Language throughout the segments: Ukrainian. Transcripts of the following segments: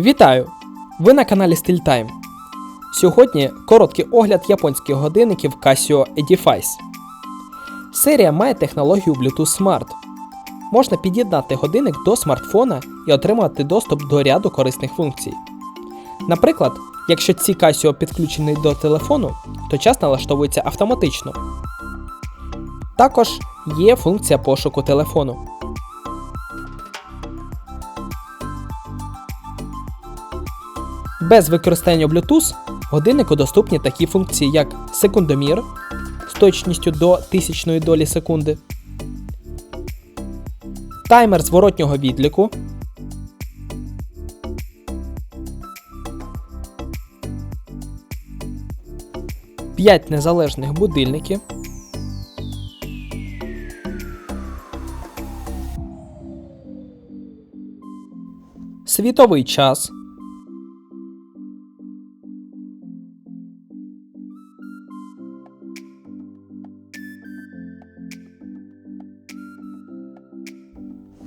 Вітаю! Ви на каналі StillTime. Сьогодні короткий огляд японських годинників Casio Edifice. Серія має технологію Bluetooth Smart. Можна під'єднати годинник до смартфона і отримати доступ до ряду корисних функцій. Наприклад, якщо ці Casio підключений до телефону, то час налаштовується автоматично. Також є функція пошуку телефону. Без використання Bluetooth годиннику доступні такі функції, як секундомір з точністю до тисячної долі секунди, таймер зворотнього відліку, п'ять незалежних будильників, світовий час.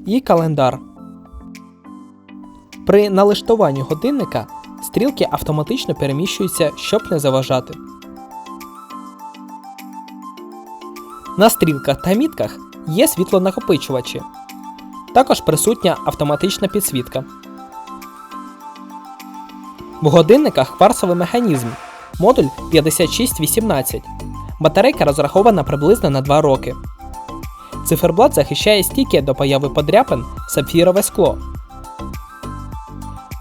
І календар. При налаштуванні годинника стрілки автоматично переміщуються, щоб не заважати. На стрілках та мітках є світлонакопичувачі. Також присутня автоматична підсвітка. В годинниках кварцевий механізм модуль 5618. Батарейка розрахована приблизно на 2 роки. Циферблат захищає стійке до появи подряпин сапфірове скло.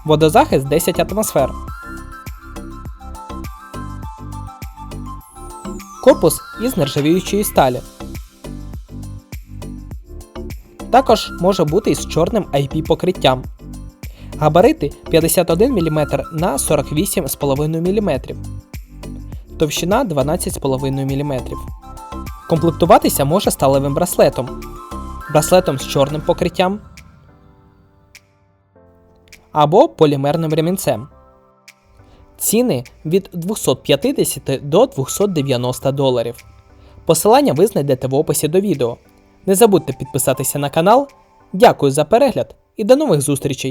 Водозахист 10 атмосфер. Корпус із нержавіючої сталі. Також може бути із чорним IP покриттям. Габарити 51 мм на 48,5 мм. Товщина 12,5 мм. Комплектуватися може сталевим браслетом, браслетом з чорним покриттям або полімерним ремінцем. Ціни від 250 до 290 доларів. Посилання ви знайдете в описі до відео. Не забудьте підписатися на канал. Дякую за перегляд і до нових зустрічей!